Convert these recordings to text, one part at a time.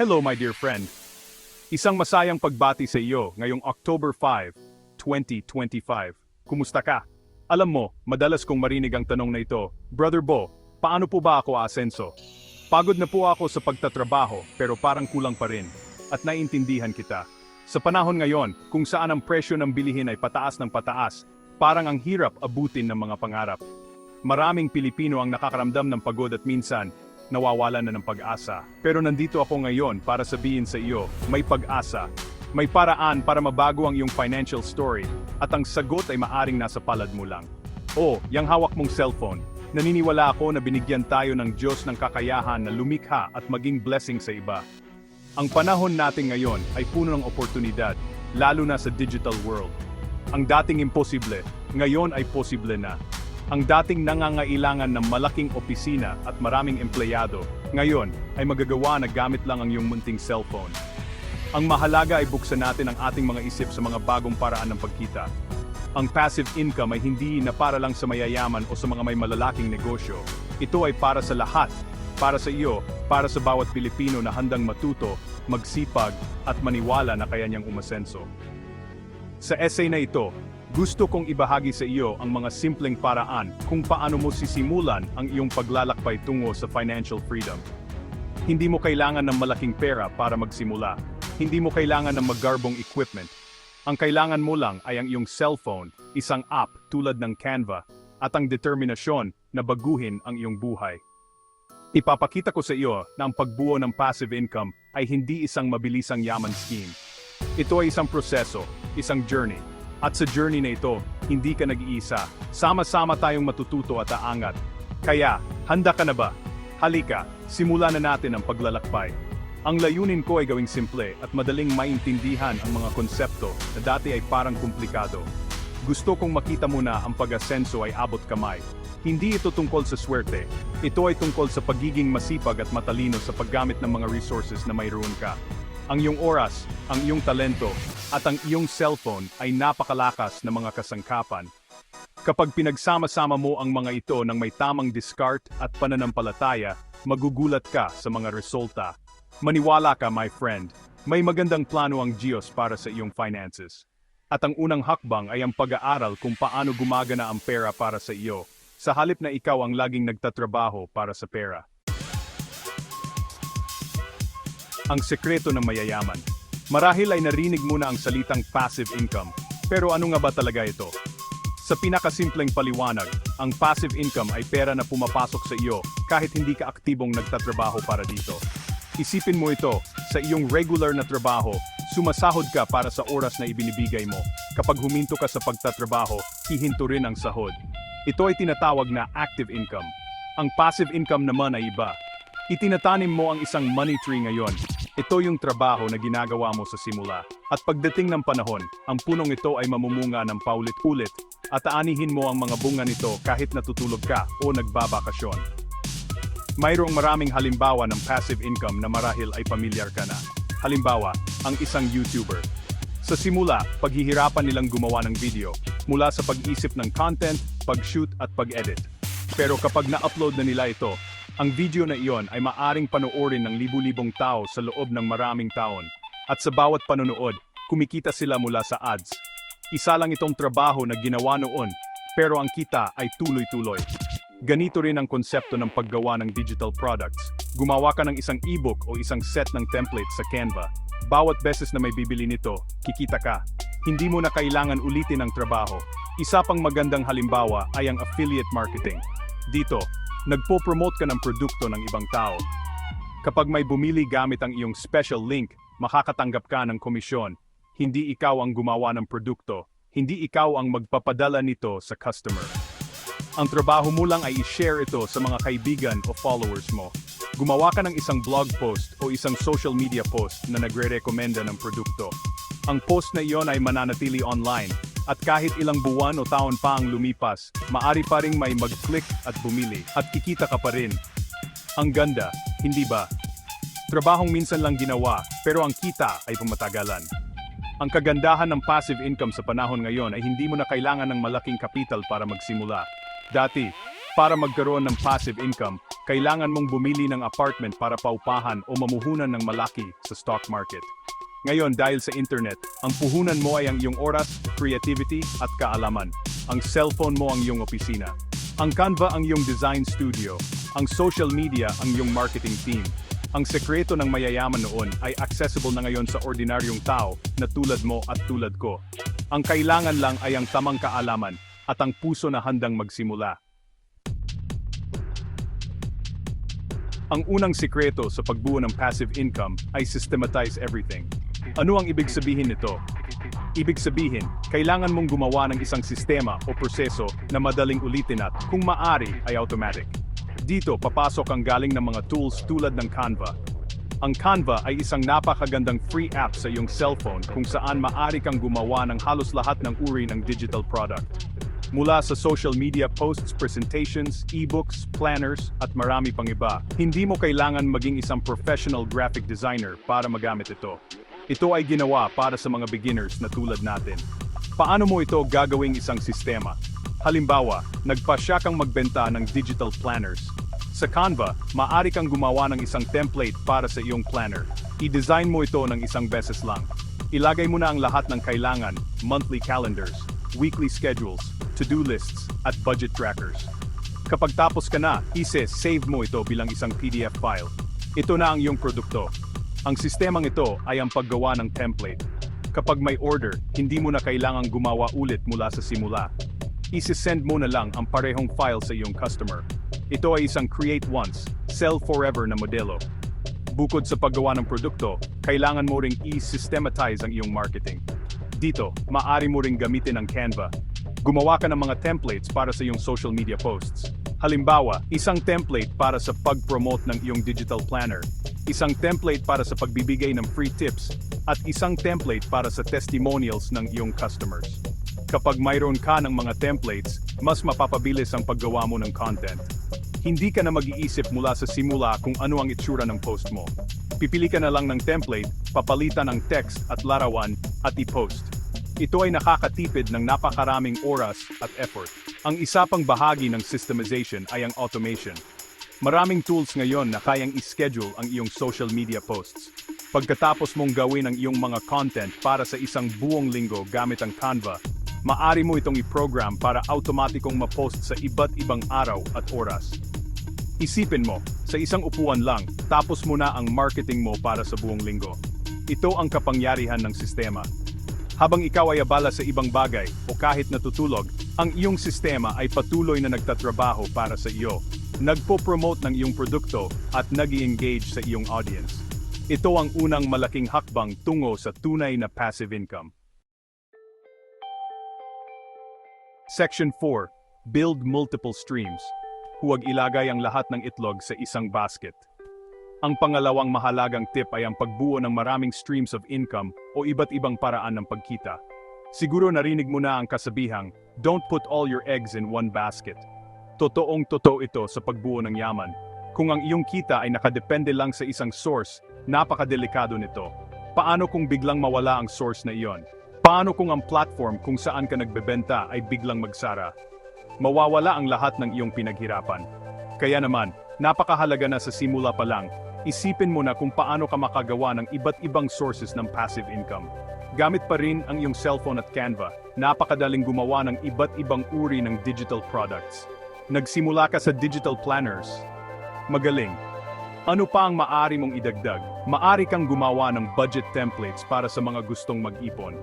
Hello my dear friend. Isang masayang pagbati sa iyo ngayong October 5, 2025. Kumusta ka? Alam mo, madalas kong marinig ang tanong na ito, Brother Bo, paano po ba ako aasenso? Pagod na po ako sa pagtatrabaho pero parang kulang pa rin. At naiintindihan kita. Sa panahon ngayon, kung saan ang presyo ng bilihin ay pataas ng pataas, parang ang hirap abutin ng mga pangarap. Maraming Pilipino ang nakakaramdam ng pagod at minsan, nawawalan na ng pag-asa. Pero nandito ako ngayon para sabihin sa iyo, may pag-asa. May paraan para mabago ang iyong financial story at ang sagot ay maaring nasa palad mo lang. O, yang hawak mong cellphone. Naniniwala ako na binigyan tayo ng Diyos ng kakayahan na lumikha at maging blessing sa iba. Ang panahon natin ngayon ay puno ng oportunidad, lalo na sa digital world. Ang dating imposible, ngayon ay posible na. Ang dating nangangailangan ng malaking opisina at maraming empleyado, ngayon ay magagawa na gamit lang ang iyong munting cellphone. Ang mahalaga ay buksan natin ang ating mga isip sa mga bagong paraan ng pagkita. Ang passive income ay hindi na para lang sa mayayaman o sa mga may malalaking negosyo. Ito ay para sa lahat, para sa iyo, para sa bawat Pilipino na handang matuto, magsipag, at maniwala na kaya niyang umasenso. Sa essay na ito, gusto kong ibahagi sa iyo ang mga simpleng paraan kung paano mo sisimulan ang iyong paglalakbay tungo sa financial freedom. Hindi mo kailangan ng malaking pera para magsimula. Hindi mo kailangan ng magarbong equipment. Ang kailangan mo lang ay ang iyong cellphone, isang app tulad ng Canva, at ang determinasyon na baguhin ang iyong buhay. Ipapakita ko sa iyo na ang pagbuo ng passive income ay hindi isang mabilisang yaman scheme. Ito ay isang proseso, isang journey. At sa journey na ito, hindi ka nag-iisa. Sama-sama tayong matututo at aangat. Kaya, handa ka na ba? Halika, simulan na natin ang paglalakbay. Ang layunin ko ay gawing simple at madaling maintindihan ang mga konsepto na dati ay parang komplikado. Gusto kong makita mo na ang pag-asenso ay abot kamay. Hindi ito tungkol sa swerte. Ito ay tungkol sa pagiging masipag at matalino sa paggamit ng mga resources na mayroon ka. Ang iyong oras, ang iyong talento, at ang iyong cellphone ay napakalakas na mga kasangkapan. Kapag pinagsama-sama mo ang mga ito ng may tamang discard at pananampalataya, magugulat ka sa mga resulta. Maniwala ka, my friend. May magandang plano ang Diyos para sa iyong finances. At ang unang hakbang ay ang pag-aaral kung paano gumagana ang pera para sa iyo, sa halip na ikaw ang laging nagtatrabaho para sa pera. Ang sekreto ng mayayaman. Marahil ay narinig mo na ang salitang passive income, pero ano nga ba talaga ito? Sa pinakasimpleng paliwanag, ang passive income ay pera na pumapasok sa iyo kahit hindi ka aktibong nagtatrabaho para dito. Isipin mo ito, sa iyong regular na trabaho, sumasahod ka para sa oras na ibinibigay mo. Kapag huminto ka sa pagtatrabaho, hihinto rin ang sahod. Ito ay tinatawag na active income. Ang passive income naman ay iba. Itinatanim mo ang isang money tree ngayon. Ito yung trabaho na ginagawa mo sa simula. At pagdating ng panahon, ang punong ito ay mamumunga ng paulit-ulit at aanihin mo ang mga bunga nito kahit natutulog ka o nagbabakasyon. Mayroong maraming halimbawa ng passive income na marahil ay pamilyar ka na. Halimbawa, ang isang YouTuber. Sa simula, paghihirapan nilang gumawa ng video, mula sa pag-isip ng content, pag-shoot at pag-edit. Pero kapag na-upload na nila ito, ang video na iyon ay maaring panoorin ng libu-libong tao sa loob ng maraming taon. At sa bawat panonood, kumikita sila mula sa ads. Isa lang itong trabaho na ginawa noon, pero ang kita ay tuloy-tuloy. Ganito rin ang konsepto ng paggawa ng digital products. Gumawa ka ng isang ebook o isang set ng template sa Canva. Bawat beses na may bibili nito, kikita ka. Hindi mo na kailangan ulitin ang trabaho. Isa pang magandang halimbawa ay ang affiliate marketing. Dito, nagpo-promote ka ng produkto ng ibang tao. Kapag may bumili gamit ang iyong special link, makakatanggap ka ng komisyon. Hindi ikaw ang gumawa ng produkto, hindi ikaw ang magpapadala nito sa customer. Ang trabaho mo lang ay i-share ito sa mga kaibigan o followers mo. Gumawa ka ng isang blog post o isang social media post na nagre-rekomenda ng produkto. Ang post na iyon ay mananatili online, at kahit ilang buwan o taon pa ang lumipas, maari pa ring may mag-click at bumili, at kikita ka pa rin. Ang ganda, hindi ba? Trabahong minsan lang ginawa, pero ang kita ay pumatagalan. Ang kagandahan ng passive income sa panahon ngayon ay hindi mo na kailangan ng malaking kapital para magsimula. Dati, para magkaroon ng passive income, kailangan mong bumili ng apartment para paupahan o mamuhunan ng malaki sa stock market. Ngayon dahil sa internet, ang puhunan mo ay ang iyong oras, creativity at kaalaman. Ang cellphone mo ang iyong opisina. Ang Canva ang iyong design studio. Ang social media ang iyong marketing team. Ang sekreto ng mayayaman noon ay accessible na ngayon sa ordinaryong tao na tulad mo at tulad ko. Ang kailangan lang ay ang tamang kaalaman at ang puso na handang magsimula. Ang unang sikreto sa pagbuo ng passive income ay systematize everything. Ano ang ibig sabihin nito? Ibig sabihin, kailangan mong gumawa ng isang sistema o proseso na madaling ulitin at, kung maari, ay automatic. Dito, papasok ang galing ng mga tools tulad ng Canva. Ang Canva ay isang napakagandang free app sa iyong cellphone kung saan maari kang gumawa ng halos lahat ng uri ng digital product. Mula sa social media posts, presentations, ebooks, planners, at marami pang iba, hindi mo kailangan maging isang professional graphic designer para magamit ito. Ito ay ginawa para sa mga beginners na tulad natin. Paano mo ito gagawing isang sistema? Halimbawa, nagpasya kang magbenta ng digital planners. Sa Canva, maaari kang gumawa ng isang template para sa iyong planner. I-design mo ito ng isang beses lang. Ilagay mo na ang lahat ng kailangan, monthly calendars, weekly schedules, to-do lists, at budget trackers. Kapag tapos ka na, ise-save mo ito bilang isang PDF file. Ito na ang iyong produkto. Ang sistemang ito ay ang paggawa ng template. Kapag may order, hindi mo na kailangang gumawa ulit mula sa simula. Isi-send mo na lang ang parehong file sa iyong customer. Ito ay isang create once, sell forever na modelo. Bukod sa paggawa ng produkto, kailangan mo ring i-systematize ang iyong marketing. Dito, maaari mo ring gamitin ang Canva. Gumawa ka ng mga templates para sa iyong social media posts. Halimbawa, isang template para sa pag-promote ng iyong digital planner, isang template para sa pagbibigay ng free tips, at isang template para sa testimonials ng iyong customers. Kapag mayroon ka ng mga templates, mas mapapabilis ang paggawa mo ng content. Hindi ka na mag-iisip mula sa simula kung ano ang itsura ng post mo. Pipili ka na lang ng template, papalitan ang text at larawan, at i-post. Ito ay nakakatipid ng napakaraming oras at effort. Ang isa pang bahagi ng systemization ay ang automation. Maraming tools ngayon na kayang i-schedule ang iyong social media posts. Pagkatapos mong gawin ang iyong mga content para sa isang buong linggo gamit ang Canva, maari mo itong i-program para automatikong ma-post sa iba't ibang araw at oras. Isipin mo, sa isang upuan lang, tapos mo na ang marketing mo para sa buong linggo. Ito ang kapangyarihan ng sistema. Habang ikaw ay abala sa ibang bagay o kahit natutulog, ang iyong sistema ay patuloy na nagtatrabaho para sa iyo. Nagpo-promote ng iyong produkto at nag engage sa iyong audience. Ito ang unang malaking hakbang tungo sa tunay na passive income. Section 4. Build multiple streams. Huwag ilagay ang lahat ng itlog sa isang basket. Ang pangalawang mahalagang tip ay ang pagbuo ng maraming streams of income o iba't ibang paraan ng pagkita. Siguro narinig mo na ang kasabihang, don't put all your eggs in one basket. Totoong totoo ito sa pagbuo ng yaman. Kung ang iyong kita ay nakadepende lang sa isang source, napakadelikado nito. Paano kung biglang mawala ang source na iyon? Paano kung ang platform kung saan ka nagbebenta ay biglang magsara? Mawawala ang lahat ng iyong pinaghirapan. Kaya naman, napakahalaga na sa simula pa lang, isipin mo na kung paano ka makagawa ng iba't ibang sources ng passive income. Gamit pa rin ang iyong cellphone at Canva, napakadaling gumawa ng iba't ibang uri ng digital products. Nagsimula ka sa digital planners. Magaling. Ano pa ang maaari mong idagdag? Maari kang gumawa ng budget templates para sa mga gustong mag-ipon.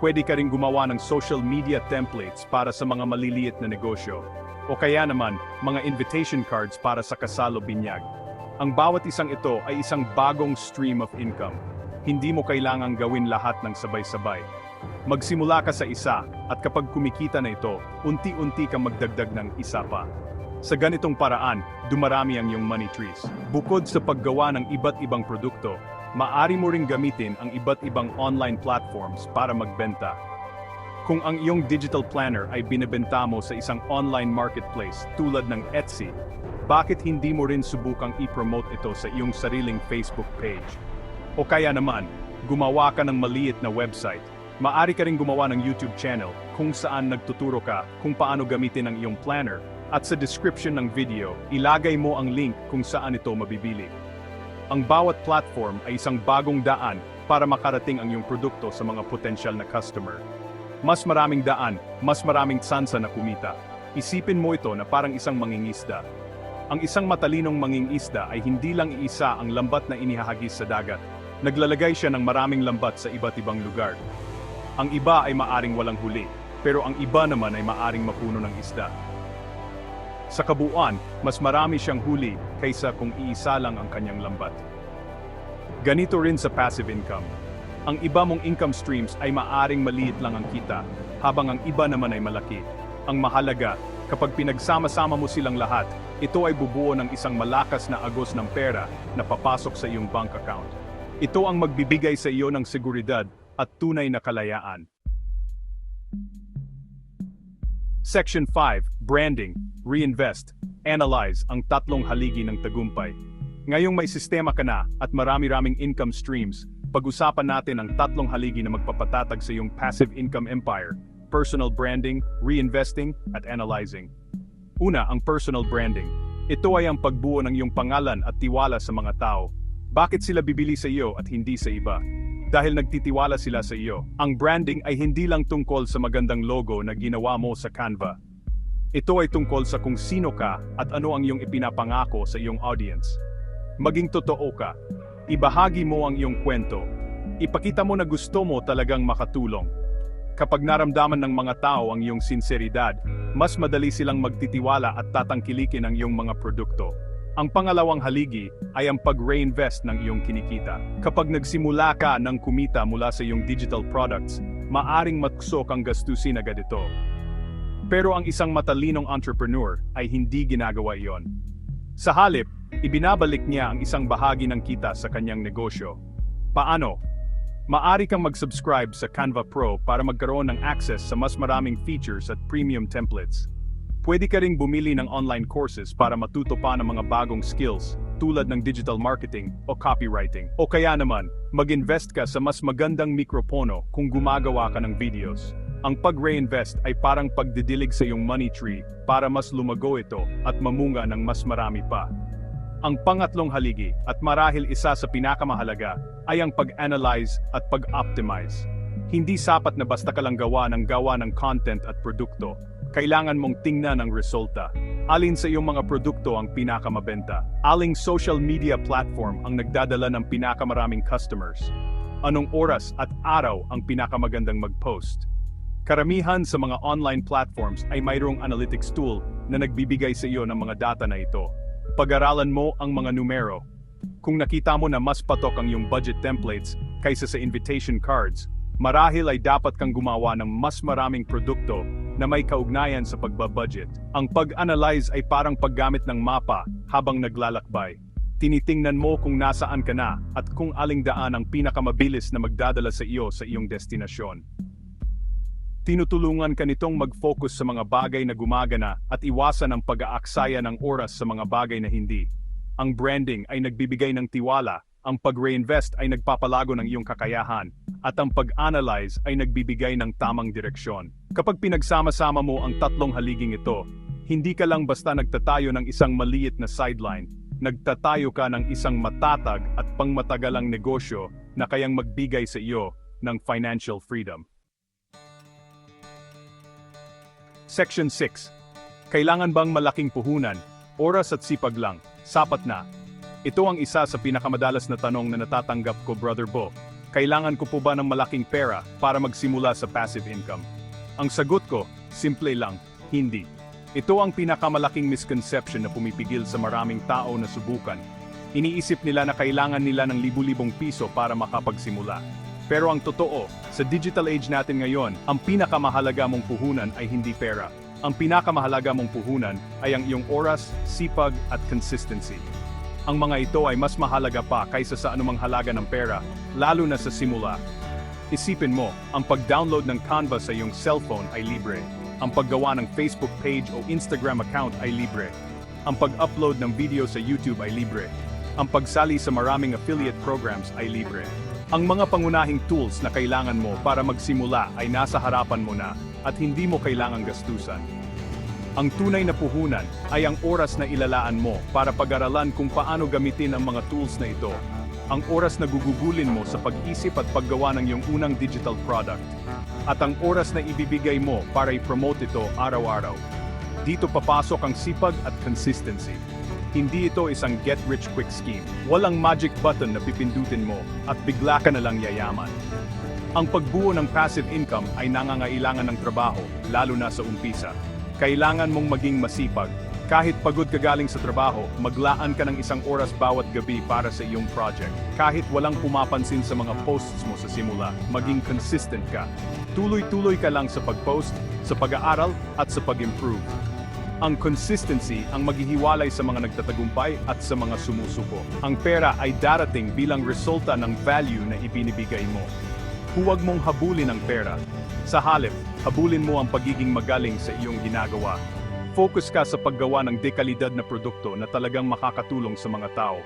Pwede ka rin gumawa ng social media templates para sa mga maliliit na negosyo. O kaya naman, mga invitation cards para sa kasalo binyag. Ang bawat isang ito ay isang bagong stream of income. Hindi mo kailangang gawin lahat ng sabay-sabay. Magsimula ka sa isa, at kapag kumikita na ito, unti-unti kang magdagdag ng isa pa. Sa ganitong paraan, dumarami ang iyong money trees. Bukod sa paggawa ng iba't ibang produkto, maari mo ring gamitin ang iba't ibang online platforms para magbenta. Kung ang iyong digital planner ay binebenta mo sa isang online marketplace tulad ng Etsy, bakit hindi mo rin subukang i-promote ito sa iyong sariling Facebook page? O kaya naman, gumawa ka ng maliit na website. Maari ka rin gumawa ng YouTube channel kung saan nagtuturo ka kung paano gamitin ang iyong planner At sa description ng video, ilagay mo ang link kung saan ito mabibili. Ang bawat platform ay isang bagong daan para makarating ang iyong produkto sa mga potensyal na customer. Mas maraming daan, mas maraming tsansa na kumita. Isipin mo ito na parang isang mangingisda. Ang isang matalinong mangingisda ay hindi lang iisa ang lambat na inihahagis sa dagat. Naglalagay siya ng maraming lambat sa iba't ibang lugar. Ang iba ay maaring walang huli, pero ang iba naman ay maaring mapuno ng isda. Sa kabuuan, mas marami siyang huli kaysa kung iisa lang ang kanyang lambat. Ganito rin sa passive income. Ang iba mong income streams ay maaring maliit lang ang kita, habang ang iba naman ay malaki. Ang mahalaga, kapag pinagsama-sama mo silang lahat, ito ay bubuo ng isang malakas na agos ng pera na papasok sa iyong bank account. Ito ang magbibigay sa iyo ng seguridad at tunay na kalayaan. Section 5, Branding, Reinvest, Analyze ang tatlong haligi ng tagumpay. Ngayong may sistema ka na at marami-raming income streams, pag-usapan natin ang tatlong haligi na magpapatatag sa iyong passive income empire, personal branding, reinvesting, at analyzing. Una, ang personal branding. Ito ay ang pagbuo ng iyong pangalan at tiwala sa mga tao. Bakit sila bibili sa iyo at hindi sa iba? Dahil nagtitiwala sila sa iyo. Ang branding ay hindi lang tungkol sa magandang logo na ginawa mo sa Canva. Ito ay tungkol sa kung sino ka at ano ang iyong ipinapangako sa iyong audience. Maging totoo ka. Ibahagi mo ang iyong kwento. Ipakita mo na gusto mo talagang makatulong. Kapag naramdaman ng mga tao ang iyong sinseridad, mas madali silang magtitiwala at tatangkilikin ang iyong mga produkto. Ang pangalawang haligi ay ang pag-reinvest ng iyong kinikita. Kapag nagsimula ka ng kumita mula sa iyong digital products, maaring matusok ang gastusin agad ito. Pero ang isang matalinong entrepreneur ay hindi ginagawa iyon. Sa halip, ibinabalik niya ang isang bahagi ng kita sa kanyang negosyo. Paano? Maari kang mag-subscribe sa Canva Pro para magkaroon ng access sa mas maraming features at premium templates. Pwede ka ring bumili ng online courses para matuto pa ng mga bagong skills tulad ng digital marketing o copywriting. O kaya naman, mag-invest ka sa mas magandang mikropono kung gumagawa ka ng videos. Ang pag-reinvest ay parang pagdidilig sa iyong money tree para mas lumago ito at mamunga ng mas marami pa. Ang pangatlong haligi at marahil isa sa pinakamahalaga ay ang pag-analyze at pag-optimize. Hindi sapat na basta ka lang gawa ng gawa ng content at produkto. Kailangan mong tingnan ang resulta. Alin sa iyong mga produkto ang pinakamabenta? Aling social media platform ang nagdadala ng pinakamaraming customers? Anong oras at araw ang pinakamagandang mag-post? Karamihan sa mga online platforms ay mayroong analytics tool na nagbibigay sa iyo ng mga data na ito. Pag-aralan mo ang mga numero. Kung nakita mo na mas patok ang iyong budget templates kaysa sa invitation cards, marahil ay dapat kang gumawa ng mas maraming produkto na may kaugnayan sa pagbabudget. Ang pag-analyze ay parang paggamit ng mapa habang naglalakbay. Tinitingnan mo kung nasaan ka na at kung aling daan ang pinakamabilis na magdadala sa iyo sa iyong destinasyon. Tinutulungan ka nitong mag-focus sa mga bagay na gumagana at iwasan ang pag-aaksaya ng oras sa mga bagay na hindi. Ang branding ay nagbibigay ng tiwala, ang pag-reinvest ay nagpapalago ng iyong kakayahan, at ang pag-analyze ay nagbibigay ng tamang direksyon. Kapag pinagsama-sama mo ang tatlong haliging ito, hindi ka lang basta nagtatayo ng isang maliit na sideline, nagtatayo ka ng isang matatag at pangmatagalang negosyo na kayang magbigay sa iyo ng financial freedom. Section 6. Kailangan bang malaking puhunan? Oras at sipag lang. Sapat na. Ito ang isa sa pinakamadalas na tanong na natatanggap ko, Brother Bo. Kailangan ko po ba ng malaking pera para magsimula sa passive income? Ang sagot ko, simple lang, hindi. Ito ang pinakamalaking misconception na pumipigil sa maraming tao na subukan. Iniisip nila na kailangan nila ng libu-libong piso para makapagsimula. Pero ang totoo, sa digital age natin ngayon, ang pinakamahalaga mong puhunan ay hindi pera. Ang pinakamahalaga mong puhunan ay ang iyong oras, sipag at consistency. Ang mga ito ay mas mahalaga pa kaysa sa anumang halaga ng pera, lalo na sa simula. Isipin mo, ang pag-download ng Canva sa iyong cellphone ay libre. Ang paggawa ng Facebook page o Instagram account ay libre. Ang pag-upload ng video sa YouTube ay libre. Ang pagsali sa maraming affiliate programs ay libre. Ang mga pangunahing tools na kailangan mo para magsimula ay nasa harapan mo na at hindi mo kailangang gastusan. Ang tunay na puhunan ay ang oras na ilalaan mo para pag-aralan kung paano gamitin ang mga tools na ito. Ang oras na gugugulin mo sa pag-isip at paggawa ng iyong unang digital product. At ang oras na ibibigay mo para i-promote ito araw-araw. Dito papasok ang sipag at consistency. Hindi ito isang get-rich-quick scheme. Walang magic button na pipindutin mo at bigla ka na lang yayaman. Ang pagbuo ng passive income ay nangangailangan ng trabaho, lalo na sa umpisa. Kailangan mong maging masipag. Kahit pagod ka galing sa trabaho, maglaan ka ng isang oras bawat gabi para sa iyong project. Kahit walang pumapansin sa mga posts mo sa simula, maging consistent ka. Tuloy-tuloy ka lang sa pag-post, sa pag-aaral, at sa pag-improve. Ang consistency ang maghihiwalay sa mga nagtatagumpay at sa mga sumusuko. Ang pera ay darating bilang resulta ng value na ibinibigay mo. Huwag mong habulin ang pera. Sa halip, habulin mo ang pagiging magaling sa iyong ginagawa. Focus ka sa paggawa ng dekalidad na produkto na talagang makakatulong sa mga tao.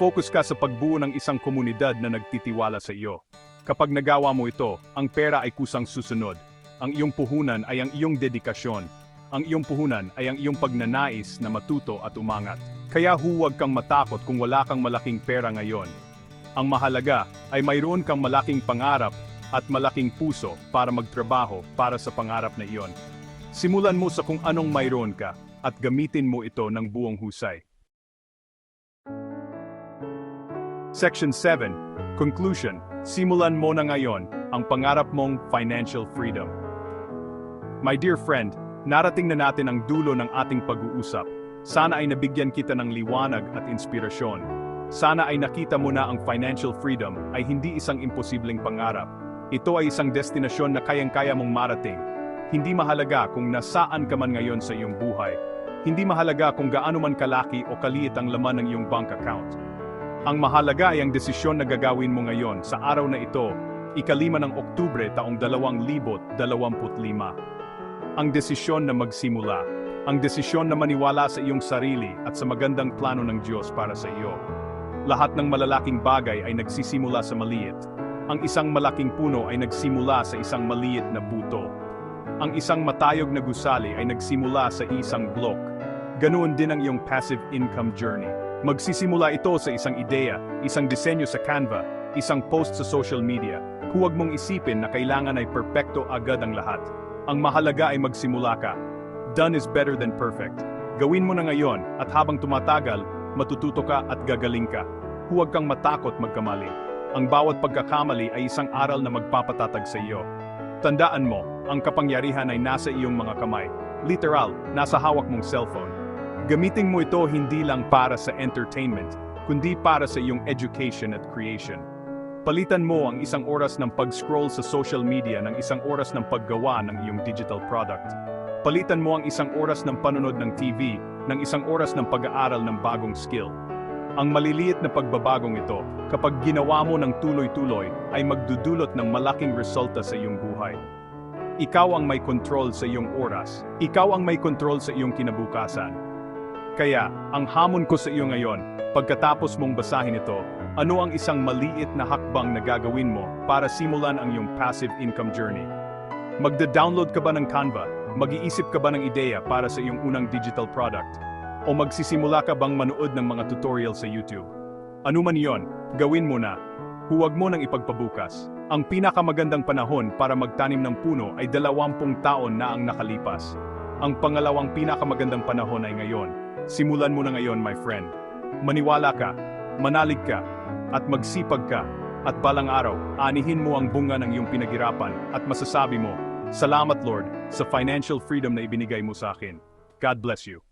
Focus ka sa pagbuo ng isang komunidad na nagtitiwala sa iyo. Kapag nagawa mo ito, ang pera ay kusang susunod. Ang iyong puhunan ay ang iyong dedikasyon. Ang iyong puhunan ay ang iyong pagnanais na matuto at umangat. Kaya huwag kang matakot kung wala kang malaking pera ngayon. Ang mahalaga ay mayroon kang malaking pangarap at malaking puso para magtrabaho para sa pangarap na iyon. Simulan mo sa kung anong mayroon ka at gamitin mo ito ng buong husay. Section 7. Conclusion. Simulan mo na ngayon ang pangarap mong financial freedom. My dear friend, narating na natin ang dulo ng ating pag-uusap. Sana ay nabigyan kita ng liwanag at inspirasyon. Sana ay nakita mo na ang financial freedom ay hindi isang imposibleng pangarap. Ito ay isang destinasyon na kayang-kaya mong marating. Hindi mahalaga kung nasaan ka man ngayon sa iyong buhay. Hindi mahalaga kung gaano man kalaki o kaliit ang laman ng iyong bank account. Ang mahalaga ay ang desisyon na gagawin mo ngayon sa araw na ito, ikalima ng Oktubre taong 2025. Ang desisyon na magsimula. Ang desisyon na maniwala sa iyong sarili at sa magandang plano ng Diyos para sa iyo. Lahat ng malalaking bagay ay nagsisimula sa maliit. Ang isang malaking puno ay nagsimula sa isang maliit na puto. Ang isang matayog na gusali ay nagsimula sa isang block. Ganoon din ang iyong passive income journey. Magsisimula ito sa isang ideya, isang disenyo sa Canva, isang post sa social media. Huwag mong isipin na kailangan ay perpekto agad ang lahat. Ang mahalaga ay magsimula ka. Done is better than perfect. Gawin mo na ngayon at habang tumatagal, matututo ka at gagaling ka. Huwag kang matakot magkamali. Ang bawat pagkakamali ay isang aral na magpapatatag sa iyo. Tandaan mo, ang kapangyarihan ay nasa iyong mga kamay. Literal, nasa hawak mong cellphone. Gamitin mo ito hindi lang para sa entertainment, kundi para sa iyong education at creation. Palitan mo ang isang oras ng pag-scroll sa social media ng isang oras ng paggawa ng iyong digital product. Palitan mo ang isang oras ng panonood ng TV ng isang oras ng pag-aaral ng bagong skill. Ang maliliit na pagbabagong ito, kapag ginawa mo ng tuloy-tuloy, ay magdudulot ng malaking resulta sa iyong buhay. Ikaw ang may control sa iyong oras. Ikaw ang may control sa iyong kinabukasan. Kaya, ang hamon ko sa iyo ngayon, pagkatapos mong basahin ito, ano ang isang maliit na hakbang na gagawin mo para simulan ang iyong passive income journey? Magda-download ka ba ng Canva? Mag-iisip ka ba ng ideya para sa iyong unang digital product? O magsisimula ka bang manood ng mga tutorial sa YouTube? Ano man yon, gawin mo na. Huwag mo nang ipagpabukas. Ang pinakamagandang panahon para magtanim ng puno ay dalawampung taon na ang nakalipas. Ang pangalawang pinakamagandang panahon ay ngayon. Simulan mo na ngayon, my friend. Maniwala ka, manalig ka, at magsipag ka, at balang araw, anihin mo ang bunga ng iyong pinaghirapan at masasabi mo, Salamat Lord, sa financial freedom na ibinigay mo sa akin. God bless you.